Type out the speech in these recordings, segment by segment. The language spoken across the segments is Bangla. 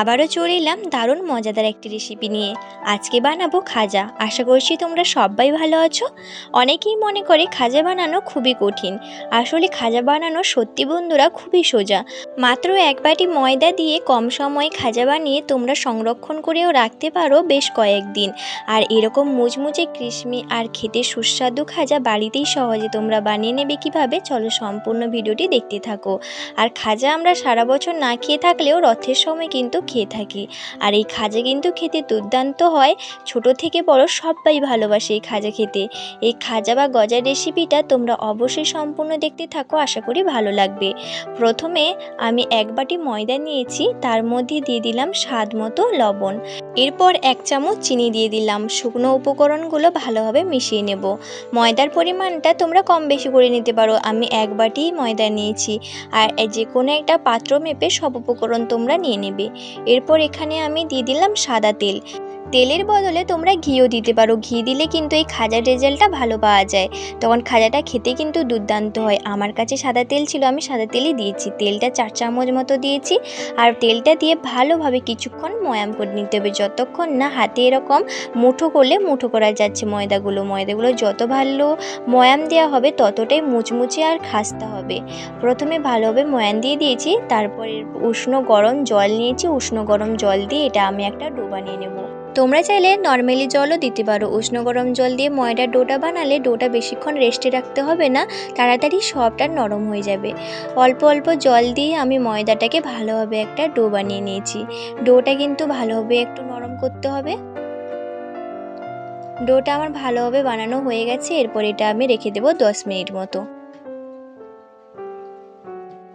আবারও চলে এলাম দারুণ মজাদার একটি রেসিপি নিয়ে। আজকে বানাবো খাজা। আশা করছি তোমরা সবাই ভালো আছো। অনেকেই মনে করে খাজা বানানো খুবই কঠিন। আসলে খাজা বানানো সত্যি বন্ধুরা খুবই সোজা। মাত্র এক বাটি ময়দা দিয়ে কম সময়ে খাজা বানিয়ে তোমরা সংরক্ষণ করেও রাখতে পারো বেশ কয়েকদিন। আর এরকম মুচমুচে কৃষ্মি আর খেতে সুস্বাদু খাজা বাড়িতেই সহজে তোমরা বানিয়ে নেবে কীভাবে, চলো সম্পূর্ণ ভিডিওটি দেখতে থাকো। আর খাজা আমরা সারা বছর না খেয়ে থাকলেও রথের সময় কিন্তু খেয়ে থাকি। আর এই খাজা কিন্তু খেতে দুর্দান্ত হয়। ছোট থেকে বড় সবাই ভালোবাসে এই খাজা খেতে। এই খাজা বা গজার রেসিপিটা তোমরা অবশ্যই সম্পূর্ণ দেখতে থাকো, আশা করি ভালো লাগবে। প্রথমে আমি এক বাটি ময়দা নিয়েছি, তার মধ্যে দিয়ে দিলাম স্বাদ মতো লবণ। এরপর এক চামচ চিনি দিয়ে দিলাম। শুকনো উপকরণগুলো ভালোভাবে মিশিয়ে নেব। ময়দার পরিমাণটা তোমরা কম বেশি করে নিতে পারো। আমি এক বাটি ময়দা নিয়েছি। আর যে কোনো একটা পাত্র মেপে সব উপকরণ তোমরা নিয়ে নেবে। এরপর এখানে আমি দিয়ে দিলাম সাদা তেল। তেলের বদলে তোমরা ঘিও দিতে পারো। ঘি দিলে কিন্তু এই খাজার রেজাল্টটা ভালো পাওয়া যায়। তখন খাজাটা খেতে কিন্তু দুর্দান্ত হয়। আমার কাছে সাদা তেল ছিল, আমি সাদা তেলই দিয়েছি। তেলটা চার চামচ মতো দিয়েছি আর তেলটা দিয়ে ভালোভাবে কিছুক্ষণ ময়াম করে নিতে হবে। যতক্ষণ না হাতে এরকম মুঠো করলে মুঠো করা যাচ্ছে ময়দাগুলো। ময়দাগুলো যত ভালো ময়াম দেওয়া হবে, ততটাই মুচমুচে আর খাস্তা হবে। প্রথমে ভালোভাবে ময়াম দিয়ে দিয়েছি, তারপরে উষ্ণ গরম জল নিয়েছি। উষ্ণ গরম জল দিয়ে এটা আমি একটা ডো বানিয়ে নেব। তোমরা চাইলে নর্মালি জলও দিতে পারো। উষ্ণ গরম জল দিয়ে ময়দার ডোটা বানালে ডোটা বেশিক্ষণ রেস্টে রাখতে হবে না, তাড়াতাড়ি সবটা নরম হয়ে যাবে। অল্প অল্প জল দিয়ে আমি ময়দাটাকে ভালোভাবে একটা ডো বানিয়ে নিয়েছি। ডোটা কিন্তু ভালোভাবে একটু নরম করতে হবে। ডোটা আমার ভালোভাবে বানানো হয়ে গেছে, এরপর এটা আমি রেখে দেবো দশ মিনিট মতো।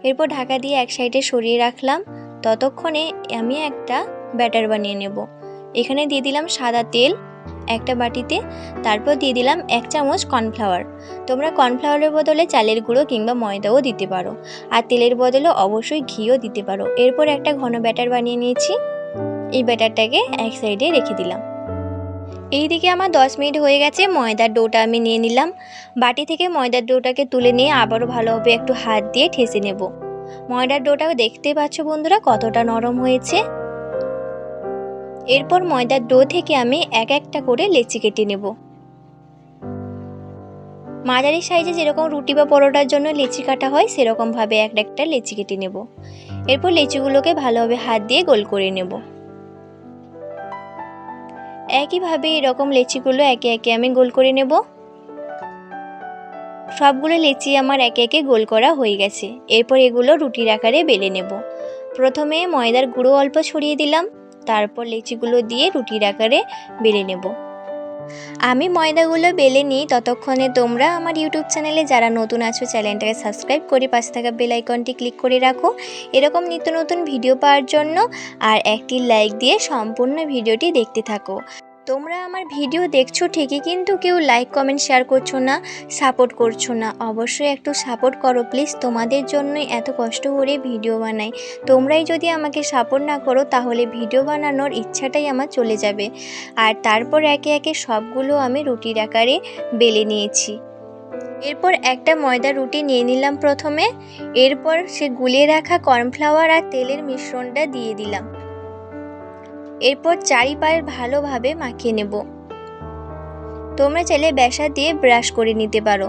এরপর ঢাকা দিয়ে এক সাইডে সরিয়ে রাখলাম। ততক্ষণে আমি একটা ব্যাটার বানিয়ে নেব। এখানে দিয়ে দিলাম সাদা তেল একটা বাটিতে। তারপর দিয়ে দিলাম এক চামচ কর্নফ্লাওয়ার। তোমরা কর্নফ্লাওয়ারের বদলে চালের গুঁড়ো কিংবা ময়দাও দিতে পারো। আর তেলের বদলে অবশ্যই ঘিও দিতে পারো। এরপর একটা ঘন ব্যাটার বানিয়ে নিয়েছি। এই ব্যাটারটাকে এক সাইডে রেখে দিলাম। এইদিকে আমার দশ মিনিট হয়ে গেছে, ময়দার ডোটা আমি নিয়ে নিলাম। বাটি থেকে ময়দার ডোটাকে তুলে নিয়ে আবারও ভালোভাবে একটু হাত দিয়ে ঠেসে নেব। ময়দার ডোটাও দেখতে পাচ্ছ বন্ধুরা কতটা নরম হয়েছে। এরপর ময়দার ডো থেকে আমি এক একটা করে লেচি কেটে নেব। মাঝারি সাইজে যেরকম রুটি বা পরোটার জন্য লেচি কাটা হয়, সেরকমভাবে এক একটা লেচি কেটে নেব। এরপর লেচিগুলোকে ভালোভাবে হাত দিয়ে গোল করে নেব। একইভাবে এরকম লেচিগুলো একে একে আমি গোল করে নেব। সবগুলো লেচি আমার একে একে গোল করা হয়ে গেছে। এরপর এগুলো রুটির আকারে বেলে নেব। প্রথমে ময়দার গুঁড়ো অল্প ছড়িয়ে দিলাম। তারপর লেচিগুলো দিয়ে রুটির আকারে বেলে নেব। আমি ময়দাগুলো বেলে নিই, ততক্ষণে তোমরা আমার ইউটিউব চ্যানেলে যারা নতুন আছো চ্যানেলটাকে সাবস্ক্রাইব করে পাশে থাকা বেল আইকনটি ক্লিক করে রাখো। এরকম নিত্য নতুন ভিডিও পাওয়ার জন্য আর একটি লাইক দিয়ে সম্পূর্ণ ভিডিওটি দেখতে থাকো। তোমরা আমার ভিডিও দেখছ ঠিকই, কিন্তু কেউ লাইক কমেন্ট শেয়ার করছ না সাপোর্ট করছ না। অবশ্যই একটু সাপোর্ট করো প্লিজ তোমাদের জন্যই এত কষ্ট করে ভিডিও বানাই। তোমরাই যদি আমাকে সাপোর্ট না করো, তাহলে ভিডিও বানানোর ইচ্ছাটাই আমার চলে যাবে। আর তারপর একে একে সবগুলো আমি রুটির আকারে বেলে নিয়েছি। এরপর একটা ময়দা রুটি নিয়ে নিলাম প্রথমে। এরপর সে গুলিয়ে রাখা কর্নফ্লাওয়ার আর তেলের মিশ্রণটা দিয়ে দিলাম। এরপর চারিপায়ে ভালোভাবে মাখিয়ে নেব। তোমরা চাইলে বেসা দিয়ে ব্রাশ করে নিতে পারো।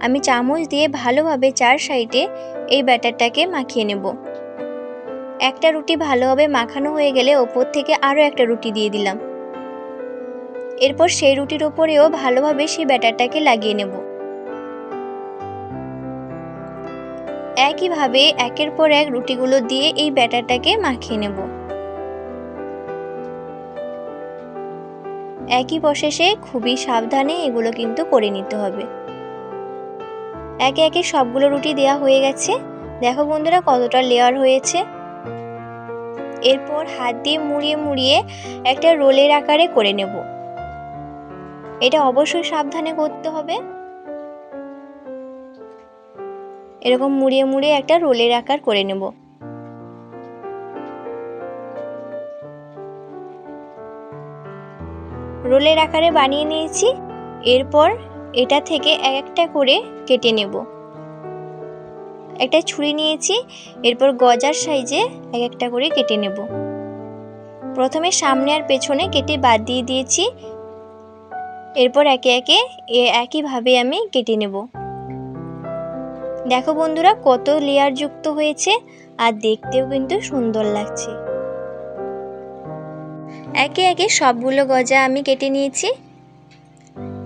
আমি চামচ দিয়ে ভালোভাবে চার সাইডে এই ব্যাটারটাকে মাখিয়ে নেব। একটা রুটি ভালোভাবে মাখানো হয়ে গেলে ওপর থেকে আরও একটা রুটি দিয়ে দিলাম। এরপর সেই রুটির ওপরেও ভালোভাবে সেই ব্যাটারটাকে লাগিয়ে নেব। একইভাবে একের পর এক রুটিগুলো দিয়ে এই ব্যাটারটাকে মাখিয়ে নেব। একই প্রসেসে খুবই সাবধানে এগুলো কিন্তু করে নিতে হবে। একে একে সবগুলো রুটি দেওয়া হয়ে গেছে। দেখো বন্ধুরা কতটা লেয়ার হয়েছে। এরপর হাত দিয়ে মুড়িয়ে মুড়িয়ে একটা রোলের আকারে করে নেব। এটা অবশ্যই সাবধানে করতে হবে। এরকম মুড়িয়ে মুড়িয়ে একটা রোলের আকার করে নেব। রোলের আকারে বানিয়ে নিয়েছি। এরপর এটা থেকে এক একটা করে কেটে নেব। একটা ছুরি নিয়েছি, এরপর গজার সাইজে এক একটা করে কেটে নেব। প্রথমে সামনে আর পেছনে কেটে বাদ দিয়ে দিয়েছি। এরপর একে একে এ একইভাবে আমি কেটে নেব। দেখো বন্ধুরা, কত লেয়ার যুক্ত হয়েছে আর দেখতেও কিন্তু সুন্দর লাগছে। একে একে সবগুলো গজা আমি কেটে নিয়েছি।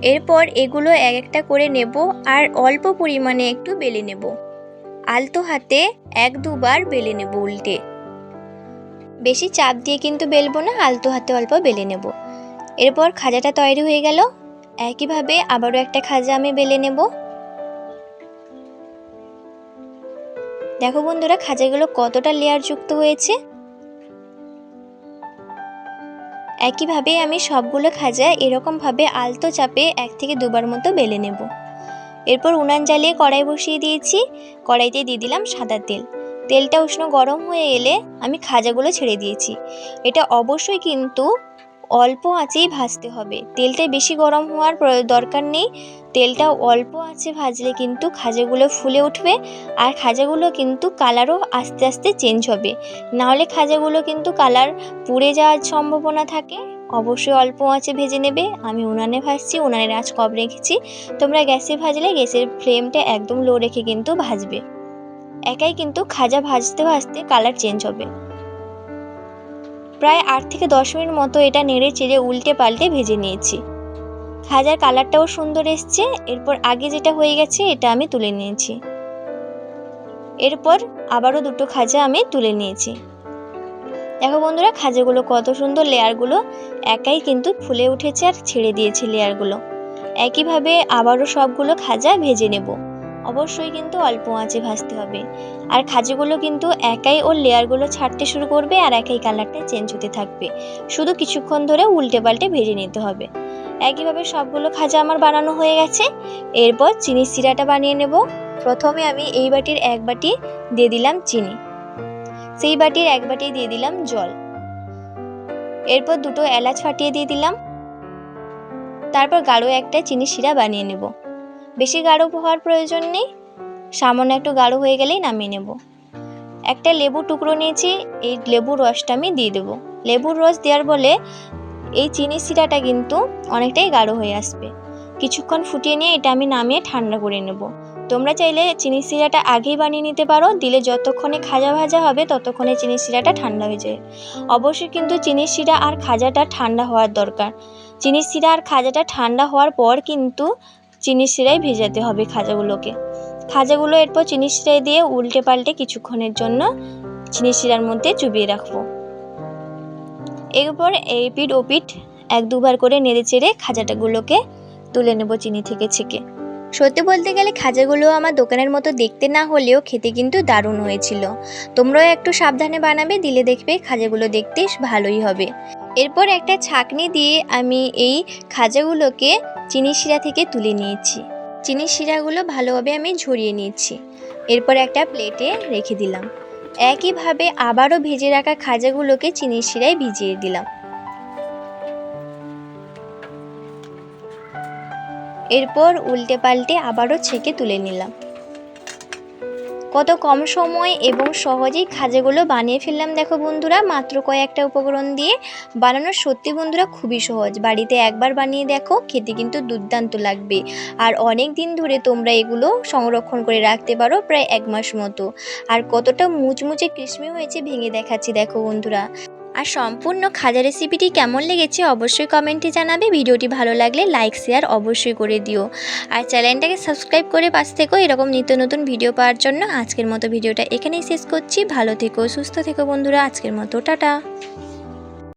এরপর এগুলো এক একটা করে নেব আর অল্প পরিমাণে একটু বেলে নেব। আলতো হাতে এক দুবার বেলে নেব উল্টে। বেশি চাপ দিয়ে কিন্তু বেলবো না, আলতো হাতে অল্প বেলে নেব। এরপর খাজাটা তৈরি হয়ে গেল। একইভাবে আবারও একটা খাজা আমি বেলে নেব। দেখো বন্ধুরা, খাজাগুলো কতটা লেয়ার যুক্ত হয়েছে। একইভাবে আমি সবগুলো খাজা এরকমভাবে আলতো চাপে এক থেকে দুবার মতো বেলে নেব। এরপর উনান জ্বালিয়ে কড়াই বসিয়ে দিয়েছি। কড়াইতে দিয়ে দিলাম সাদা তেল। তেলটা উষ্ণ গরম হয়ে এলে আমি খাজাগুলো ছেড়ে দিয়েছি। এটা অবশ্যই কিন্তু অল্প আঁচেই ভাজতে হবে। তেলটা বেশি গরম হওয়ার দরকার নেই। তেলটা অল্প আঁচে ভাজলে কিন্তু খাজাগুলো ফুলে উঠবে আর খাজাগুলো কিন্তু কালারও আস্তে আস্তে চেঞ্জ হবে। নাহলে খাজাগুলো কিন্তু কালার পুড়ে যাওয়ার সম্ভাবনা থাকে। অবশ্যই অল্প আঁচে ভেজে নেবে। আমি উনানে ভাজছি, উনানের আঁচ কম রেখেছি। তোমরা গ্যাসে ভাজলে গ্যাসের ফ্লেমটা একদম লো রেখে কিন্তু ভাজবে। একাই কিন্তু খাজা ভাজতে ভাজতে কালার চেঞ্জ হবে। প্রায় আট থেকে দশ মিনিট মতো এটা নেড়ে চেড়ে উল্টে পাল্টে ভেজে নিয়েছি। খাজার কালারটাও সুন্দর এসছে। এরপর আগে যেটা হয়ে গেছে এটা আমি তুলে নিয়েছি। এরপর আবারও দুটো খাজা আমি তুলে নিয়েছি। দেখো বন্ধুরা, খাজাগুলো কত সুন্দর লেয়ারগুলো। একাই কিন্তু ফুলে উঠেছে আর ছেড়ে দিয়েছে লেয়ারগুলো। একইভাবে আবারও সবগুলো খাজা ভেজে নেব। অবশ্যই কিন্তু অল্প আঁচে ভাজতে হবে। আর খাজাগুলো কিন্তু একাই ওর লেয়ারগুলো ছাড়তে শুরু করবে আর একাই কালারটা চেঞ্জ হতে থাকবে। শুধু কিছুক্ষণ ধরে উল্টে পাল্টে ভেজে নিতে হবে। একইভাবে সবগুলো খাজা আমার বানানো হয়ে গেছে। এরপর চিনি সিরাটা বানিয়ে নেব। প্রথমে আমি এই বাটির এক বাটি দিয়ে দিলাম চিনি। সেই বাটির এক বাটি দিয়ে দিলাম জল। এরপর দুটো এলাচ ফাটিয়ে দিয়ে দিলাম। তারপর গাঢ় একটা চিনি শিরা বানিয়ে নেব। বেশি গাঢ় হওয়ার প্রয়োজন নেই। সামান্য একটু গাঢ় হয়ে গেলেই নামিয়ে নেব। একটা লেবু টুকরো নিয়েছি, এই লেবুর রসটা আমি দিয়ে দেবো। লেবুর রস দেওয়ার বলে এই চিনি শিরাটা কিন্তু অনেকটাই গাঢ় হয়ে আসবে। কিছুক্ষণ ফুটিয়ে নিয়ে এটা আমি নামিয়ে ঠান্ডা করে নেব। তোমরা চাইলে চিনি শিরাটা আগেই বানিয়ে নিতে পারো, দিলে যতক্ষণে খাজা ভাজা হবে ততক্ষণে চিনি শিরাটা ঠান্ডা হয়ে যায়। অবশ্যই কিন্তু চিনি শিরা আর খাজাটা ঠান্ডা হওয়ার দরকার। চিনি শিরা আর খাজাটা ঠান্ডা হওয়ার পর কিন্তু চিনি শিরায় ভেজাতে হবে খাজাগুলোকে। খাজাগুলো এরপর চিনি শিরায় দিয়ে উল্টে পাল্টে কিছুক্ষণের জন্য চিনি শিরার মধ্যে চুবিয়ে রাখব। এরপর এই পিঠ ও পিঠ এক দুবার করে নেড়ে চেড়ে খাজাটাগুলোকে তুলে নেব চিনি থেকে ছেঁকে। সত্যি বলতে গেলে খাজাগুলো আমার দোকানের মতো দেখতে না হলেও খেতে কিন্তু দারুণ হয়েছিল। তোমরাও একটু সাবধানে বানাবে, দিলে দেখবে খাজাগুলো দেখতে ভালোই হবে। এরপর একটা ছাকনি দিয়ে আমি এই খাজাগুলোকে চিনি শিরা থেকে তুলে নিয়েছি। চিনি শিরাগুলো ভালোভাবে আমি ঝরিয়ে নিয়েছি। এরপর একটা প্লেটে রেখে দিলাম। একইভাবে আবারও ভেজে রাখা খাজাগুলোকে চিনির শিরায় ভিজিয়ে দিলাম। এরপর উল্টে পাল্টে আবারও ছেঁকে তুলে নিলাম। কত কম সময় এবং সহজেই খাজাগুলো বানিয়ে ফেললাম। দেখো বন্ধুরা, মাত্র কয়েকটা উপকরণ দিয়ে বানানো সত্যি বন্ধুরা খুবই সহজ। বাড়িতে একবার বানিয়ে দেখো, খেতে কিন্তু দুর্দান্ত লাগবে। আর অনেক দিন ধরে তোমরা এগুলো সংরক্ষণ করে রাখতে পারো প্রায় এক মাস মতো। আর কতটা মুচমুচে ক্রিসমি হয়েছে ভেঙে দেখাচ্ছি, দেখো বন্ধুরা। আর সম্পূর্ণ খাজা রেসিপিটি কেমন লেগেছে অবশ্যই কমেন্টে জানাবে। ভিডিওটি ভালো লাগলে লাইক শেয়ার অবশ্যই করে দিও। আর চ্যানেলটাকে সাবস্ক্রাইব করে পাশ থেকো। এরকম নিত্য নতুন ভিডিও পাওয়ার জন্য আজকের মতো ভিডিওটা এখানেই শেষ করছি। ভালো থেকো, সুস্থ থেকো বন্ধুরা। আজকের মতো, টাটা।